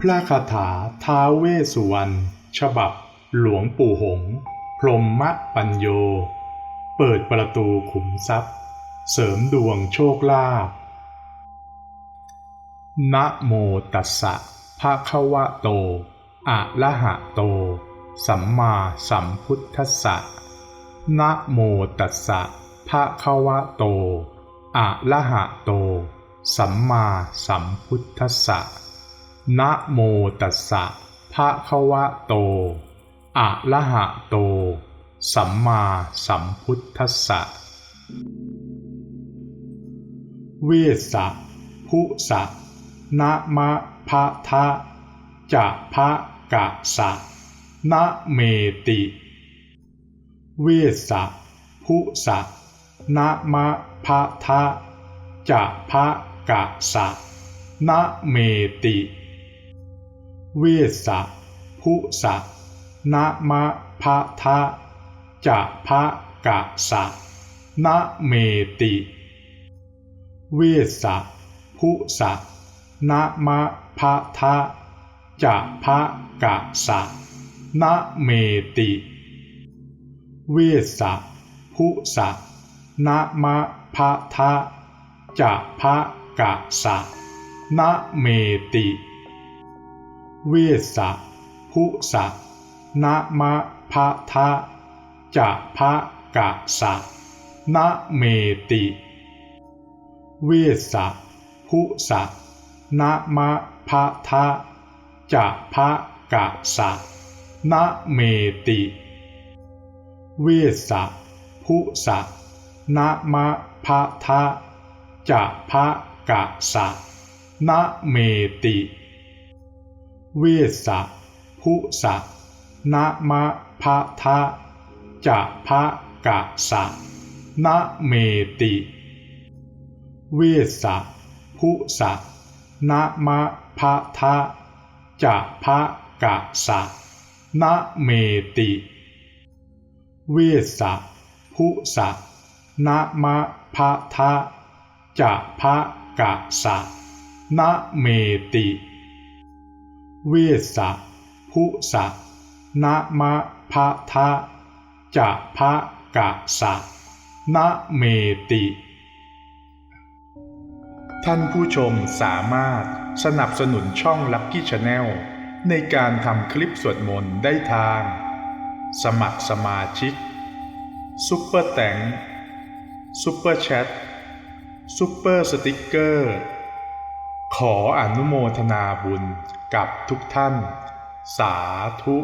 พระคาถาท้าเวสุวรรณฉบับหลวงปู่หง พรหมปัญโย เปิดประตูขุมทรัพย์ เสริมดวงโชคลาภนะโมตัสสะภะคะวะโต อะระหะโต สัมมาสัมพุทธัสสะนะโมตัสสะภะคะวะโต อะระหะโต สัมมาสัมพุทธัสสะ นะโมตัสสะภะคะวะโต อะระหะโต สัมมาสัมพุทธัสสะ เวสสะภุสะนะมะพะทะจะพะกะสะนะเมติ เวสสะภุสะนะมะพะทะจะพะกะสะนะเมติ เวสสะภุสะนะมะพะทะจะพะกะสะนะเมติ เวสสะภุสะนะมะพะทะจะพะกะสะนะเมติ เวสสะภุสะนะมะพะทะจะพะกะสะนะเมติ เวสสะภุสะนะมะพะทะจะพะกะสะนะเมติ เวสสะภุสะนะมะพะทะจะพะกะสะนะเมติ เวสสะภุสะนะมะพะทะจะพะกะสะนะเมติ เวสสะภุสะนะมะพะทะจะพะกะสะนะเมติ เวสสะภุสะนะมะพะทะจะพะกะสะนะเมติ เวสสะภุสะนะมะพะทะจะพะกะสะนะเมติ เวสสะภุสะนะมะพะทะจะพะกะสะนะเมติ ท่านผู้ชมสามารถสนับสนุนช่อง Lucky Channel ในการทำคลิปสวดมนต์ได้ทาง สมัครสมาชิกซุปเปอร์แตงซุปเปอร์แชทซุปเปอร์สติกเกอร์ ขออนุโมทนาบุญกับทุกท่าน สาธุ